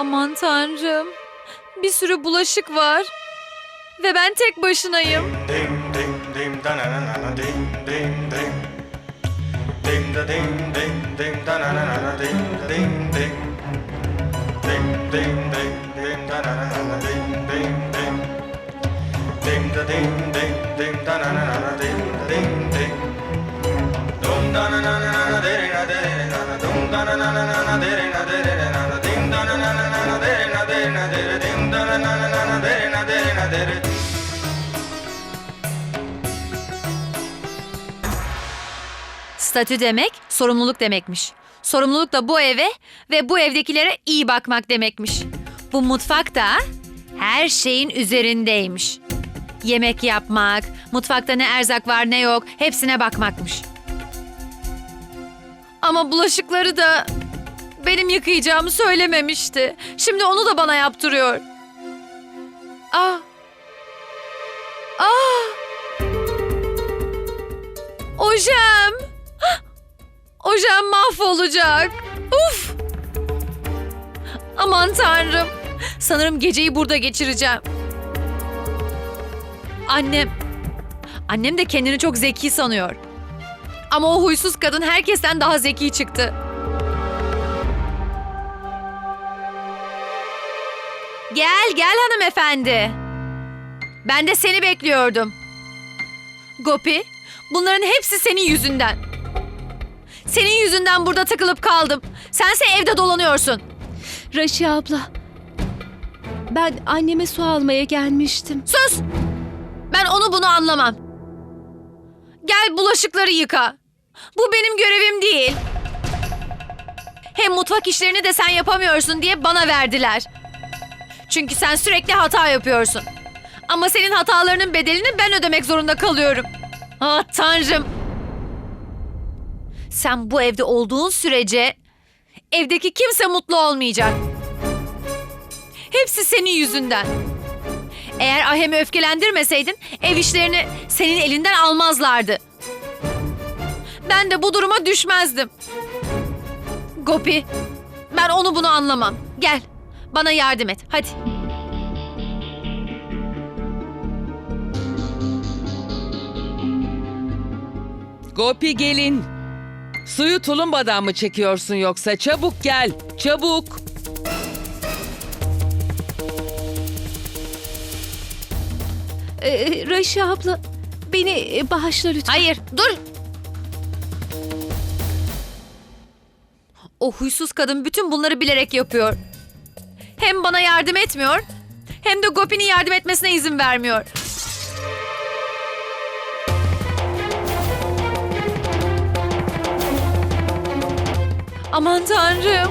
Aman tanrım. Bir sürü bulaşık var. Ve ben tek başınayım. Ding ding ding da na na na na ding ding ding. Ding Statü demek sorumluluk demekmiş. Sorumluluk da bu eve ve bu evdekilere iyi bakmak demekmiş. Bu mutfak da her şeyin üzerindeymiş. Yemek yapmak, mutfakta ne erzak var ne yok hepsine bakmakmış. Ama bulaşıkları da benim yıkayacağımı söylememişti. Şimdi onu da bana yaptırıyor. Ah. Ah. Ojem. Ojem mahvolacak. Uf. Aman tanrım. Sanırım geceyi burada geçireceğim. Annem. Annem de kendini çok zeki sanıyor. Ama o huysuz kadın herkesten daha zeki çıktı. Gel gel hanımefendi. Ben de seni bekliyordum. Gopi, bunların hepsi senin yüzünden. Senin yüzünden burada takılıp kaldım. Sense evde dolanıyorsun. Raşi abla. Ben anneme su almaya gelmiştim. Sus! Ben onu bunu anlamam. Gel bulaşıkları yıka. Bu benim görevim değil. Hem mutfak işlerini de sen yapamıyorsun diye bana verdiler. Çünkü sen sürekli hata yapıyorsun. Ama senin hatalarının bedelini ben ödemek zorunda kalıyorum. Ah tanrım. Sen bu evde olduğun sürece evdeki kimse mutlu olmayacak. Hepsi senin yüzünden. Eğer Ahem'i öfkelendirmeseydin ev işlerini senin elinden almazlardı. Ben de bu duruma düşmezdim. Gopi, ben onu bunu anlamam. Gel, bana yardım et. Hadi. Gopi gelin. Suyu tulumbadan mı çekiyorsun yoksa? Çabuk gel. Çabuk. Ee, Raşi abla beni e, bağışla lütfen. Hayır, dur. O huysuz kadın bütün bunları bilerek yapıyor. Hem bana yardım etmiyor, hem de Gopi'nin yardım etmesine izin vermiyor. Aman tanrım.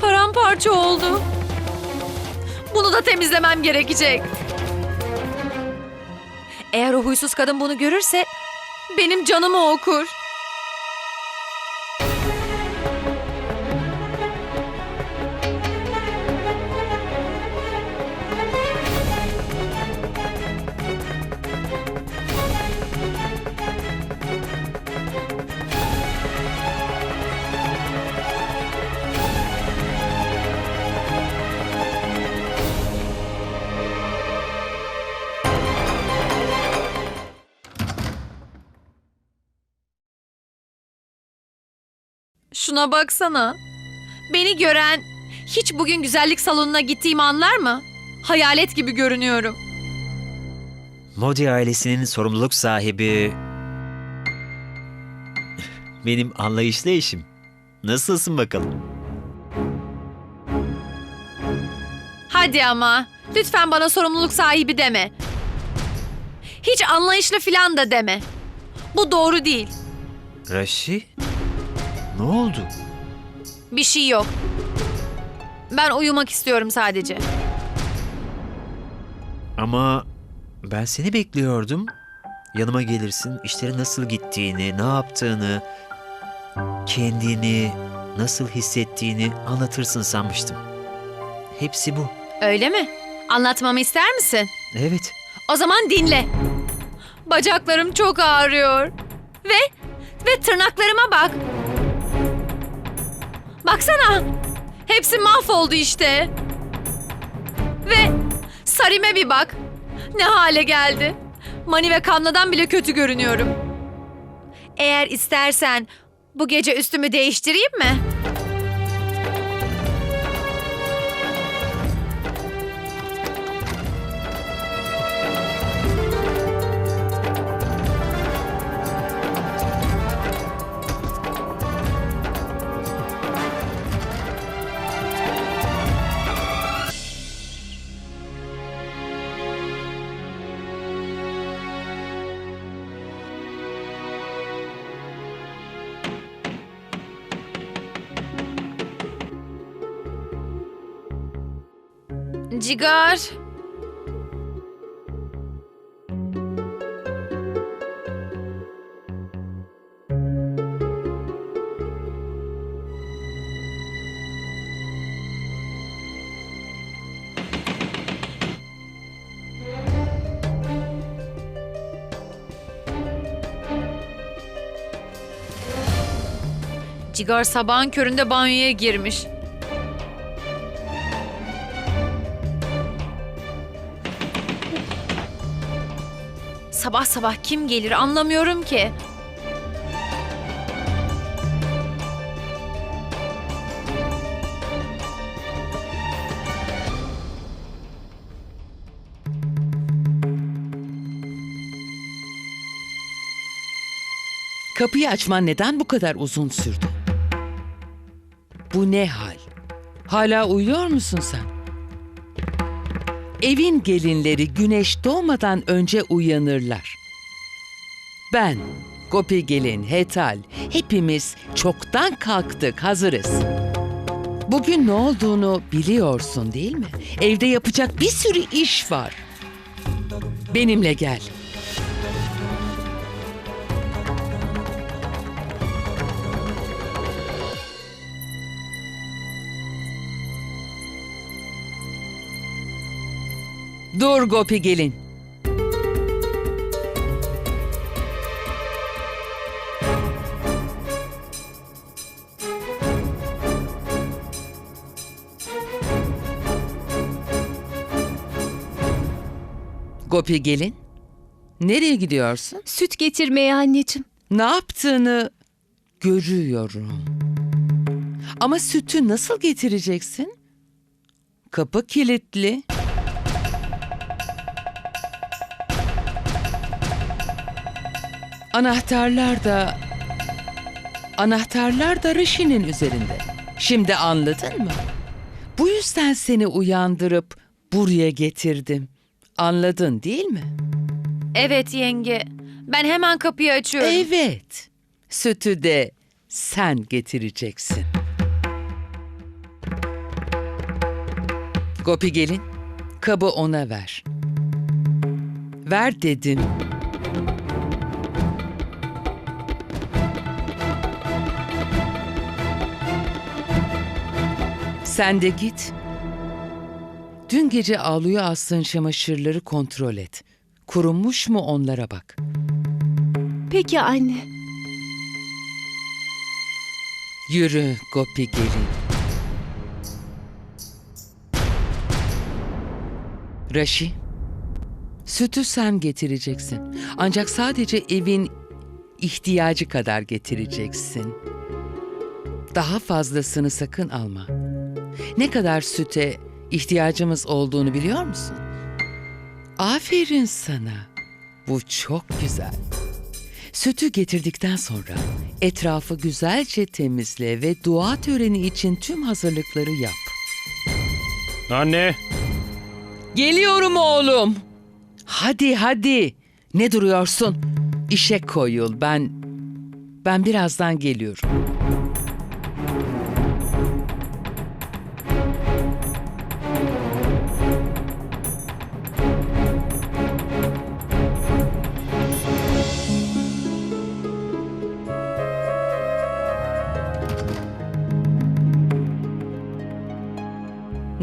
Paramparça oldu. Bunu da temizlemem gerekecek. Eğer o huysuz kadın bunu görürse benim canımı okur. Şuna baksana. Beni gören hiç bugün güzellik salonuna gittiğimi anlar mı? Hayalet gibi görünüyorum. Modi ailesinin sorumluluk sahibi... Benim anlayışlı eşim. Nasılsın bakalım? Hadi ama. Lütfen bana sorumluluk sahibi deme. Hiç anlayışlı filan da deme. Bu doğru değil. Raşi? Ne oldu? Bir şey yok. Ben uyumak istiyorum sadece. Ama ben seni bekliyordum. Yanıma gelirsin, işlerin nasıl gittiğini, ne yaptığını, kendini nasıl hissettiğini anlatırsın sanmıştım. Hepsi bu. Öyle mi? Anlatmamı ister misin? Evet. O zaman dinle. Bacaklarım çok ağrıyor. Ve ve tırnaklarıma bak. Baksana. Hepsi mahvoldu işte. Ve Sarim'e bir bak. Ne hale geldi. Mani ve Kamla'dan bile kötü görünüyorum. Eğer istersen bu gece üstümü değiştireyim mi? Cigar. Cigar sabahın köründe banyoya girmiş. Sabah sabah kim gelir anlamıyorum ki. Kapıyı açman neden bu kadar uzun sürdü? Bu ne hal? Hala uyuyor musun sen? Evin gelinleri güneş doğmadan önce uyanırlar. Ben, Gopi gelin, Hetal, hepimiz çoktan kalktık, hazırız. Bugün ne olduğunu biliyorsun değil mi? Evde yapacak bir sürü iş var. Benimle gel. Dur Gopi gelin. Gopi gelin. Nereye gidiyorsun? Süt getirmeye anneciğim. Ne yaptığını görüyorum. Ama sütü nasıl getireceksin? Kapı kilitli. Anahtarlar da anahtarlar da Rishi'nin üzerinde. Şimdi anladın mı? Bu yüzden seni uyandırıp buraya getirdim. Anladın değil mi? Evet yenge. Ben hemen kapıyı açıyorum. Evet. Sütü de sen getireceksin. Gopi gelin, kabı ona ver. Ver dedim. Sen de git. Dün gece ağlıyor astığın çamaşırları kontrol et. Kurumuş mu onlara bak. Peki anne. Yürü Gopi gelin. Raşi, sütü sen getireceksin. Ancak sadece evin ihtiyacı kadar getireceksin. Daha fazlasını sakın alma. Ne kadar süte ihtiyacımız olduğunu biliyor musun? Aferin sana. Bu çok güzel. Sütü getirdikten sonra etrafı güzelce temizle ve dua töreni için tüm hazırlıkları yap. Anne, Geliyorum oğlum. Hadi hadi. Ne duruyorsun? İşe koyul. Ben ben birazdan geliyorum.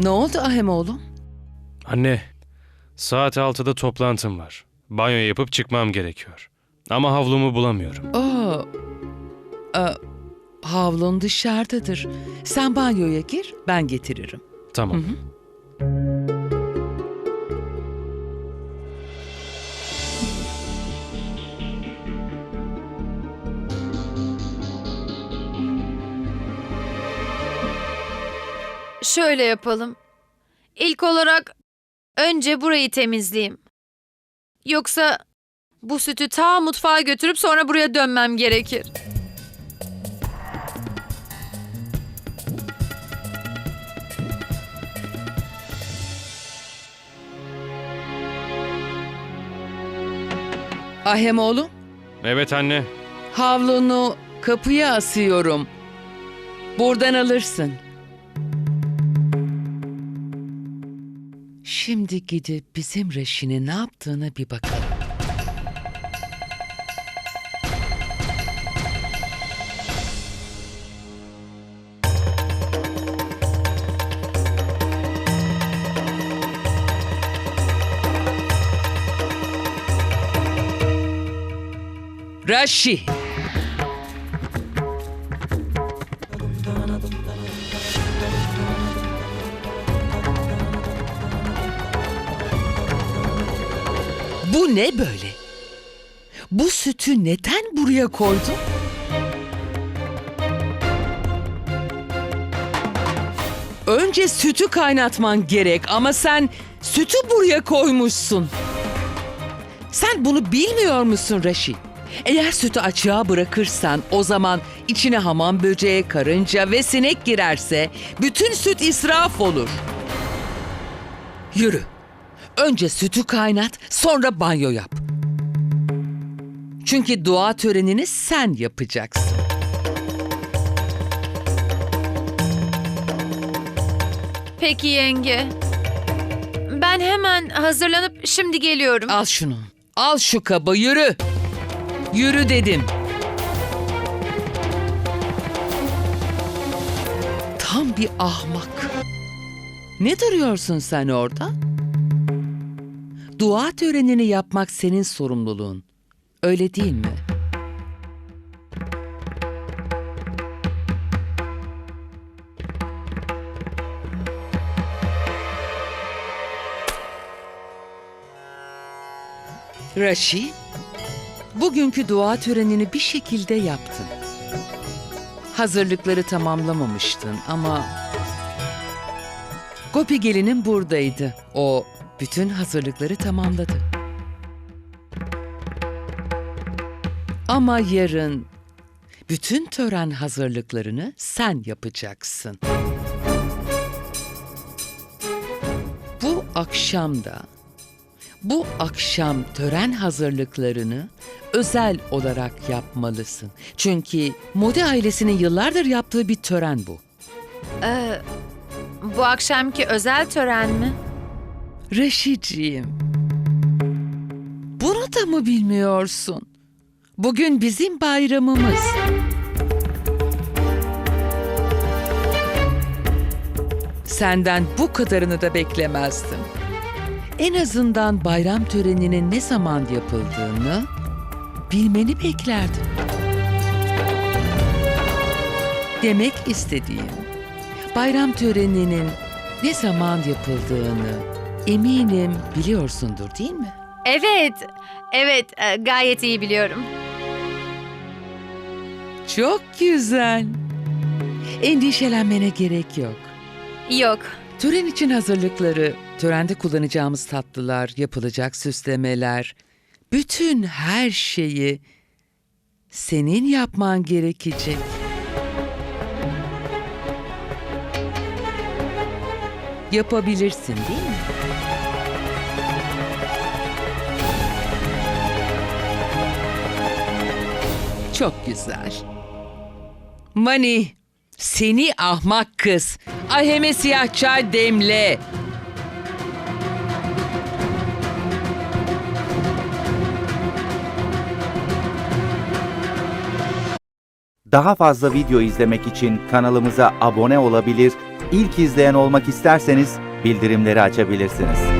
Ne oldu Ahem oğlum? anne. Saat 6'da toplantım var. Banyo yapıp çıkmam gerekiyor. Ama havlumu bulamıyorum. Aa, aa, havlun dışarıdadır. Sen banyoya gir, ben getiririm. Tamam. Hı hı. Şöyle yapalım. İlk olarak önce burayı temizleyeyim. Yoksa bu sütü ta mutfağa götürüp sonra buraya dönmem gerekir. Ahem oğlum, Evet anne. havlunu kapıya asıyorum. Buradan alırsın. Şimdi gidip bizim Reşin'e ne yaptığını bir bakalım. Raşi. Bu ne böyle? Bu sütü neden buraya koydun? Önce sütü kaynatman gerek ama sen sütü buraya koymuşsun. Sen bunu bilmiyor musun Raşi? Eğer sütü açığa bırakırsan o zaman içine hamam böceği, karınca ve sinek girerse bütün süt israf olur. Yürü. Önce sütü kaynat, sonra banyo yap. Çünkü dua törenini sen yapacaksın. Peki yenge. Ben hemen hazırlanıp şimdi geliyorum. Al şunu. Al şu kabı yürü. Yürü dedim. Tam bir ahmak. Ne duruyorsun sen orada? Dua törenini yapmak senin sorumluluğun. Öyle değil mi? Raşi, bugünkü dua törenini bir şekilde yaptın. Hazırlıkları tamamlamamıştın ama... Gopi gelinin buradaydı. O bütün hazırlıkları tamamladı. Ama yarın bütün tören hazırlıklarını sen yapacaksın. Bu akşam da bu akşam tören hazırlıklarını özel olarak yapmalısın. Çünkü Modi ailesinin yıllardır yaptığı bir tören bu. Ee, bu akşamki özel tören mi? Reşiciğim. Bunu da mı bilmiyorsun? Bugün bizim bayramımız. Senden bu kadarını da beklemezdim. En azından bayram töreninin ne zaman yapıldığını bilmeni beklerdim. Demek istediğim, bayram töreninin ne zaman yapıldığını eminim biliyorsundur değil mi? Evet, evet e, gayet iyi biliyorum. Çok güzel. Endişelenmene gerek yok. Yok, Tören için hazırlıkları, törende kullanacağımız tatlılar, yapılacak süslemeler, bütün her şeyi senin yapman gerekecek. Yapabilirsin değil mi? Çok güzel. Mani, seni ahmak kız. Aheme siyah çay demle. Daha fazla video izlemek için kanalımıza abone olabilir, ilk izleyen olmak isterseniz bildirimleri açabilirsiniz.